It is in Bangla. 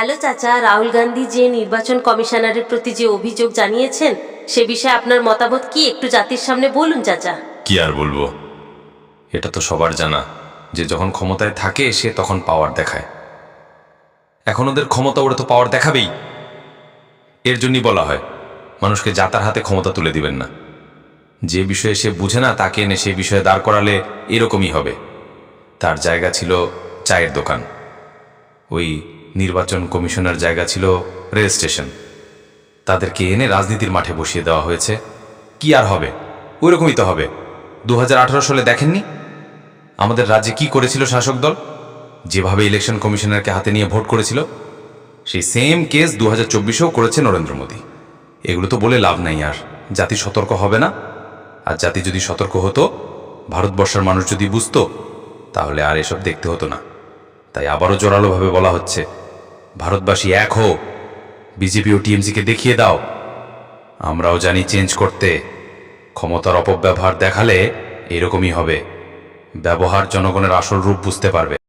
হ্যালো চাচা, রাহুল গান্ধী যে নির্বাচন কমিশনারের প্রতি যে অভিযোগ জানিয়েছেন, সে বিষয়ে আপনার মতামত কি? একটু জাতির সামনে বলুন চাচা। কি আর বলব? এটা তো সবার জানা। যে যখন ক্ষমতায় থাকে, সে তখন পাওয়ার দেখায়। এখন ওদের ক্ষমতা ওরা তো পাওয়ার দেখাবেই। এর জন্যই বলা হয়, মানুষকে যাতার হাতে ক্ষমতা তুলে দিবেন না। যে বিষয়ে সে বুঝে না, তাকে এনে সেই বিষয়ে দাঁড় করালে এরকমই হবে। তার জায়গা ছিল চায়ের দোকান। ওই নির্বাচন কমিশনার জায়গা ছিল রেল স্টেশন। তাদেরকে এনে রাজনীতির মাঠে বসিয়ে দেওয়া হয়েছে। কি আর হবে? ওই রকমই তো হবে। দু হাজার আঠারো সালে দেখেননি? আমাদের রাজ্যে কি করেছিল শাসক দল? যেভাবে ইলেকশন কমিশনারকে হাতে নিয়ে ভোট করেছিল, সেই সেম কেস দু হাজার চব্বিশেও করেছে নরেন্দ্র মোদী। এগুলো তো বলে লাভ নাই আর। জাতি সতর্ক হবে না? আর জাতি যদি সতর্ক হতো, ভারতবর্ষের মানুষ যদি বুঝতো, তাহলে আর এসব দেখতে হতো না। তাই আবারও জোরালোভাবে বলা হচ্ছে ভারতবাসী এক হো বিজেপি ও টিএমসিকে দেখিয়ে দাও। আমরাও জানি চেঞ্জ করতে, ক্ষমতার অপব্যবহার দেখালে এরকমই হবে। ব্যবহার জনগণের আসল রূপ বুঝতে পারবে।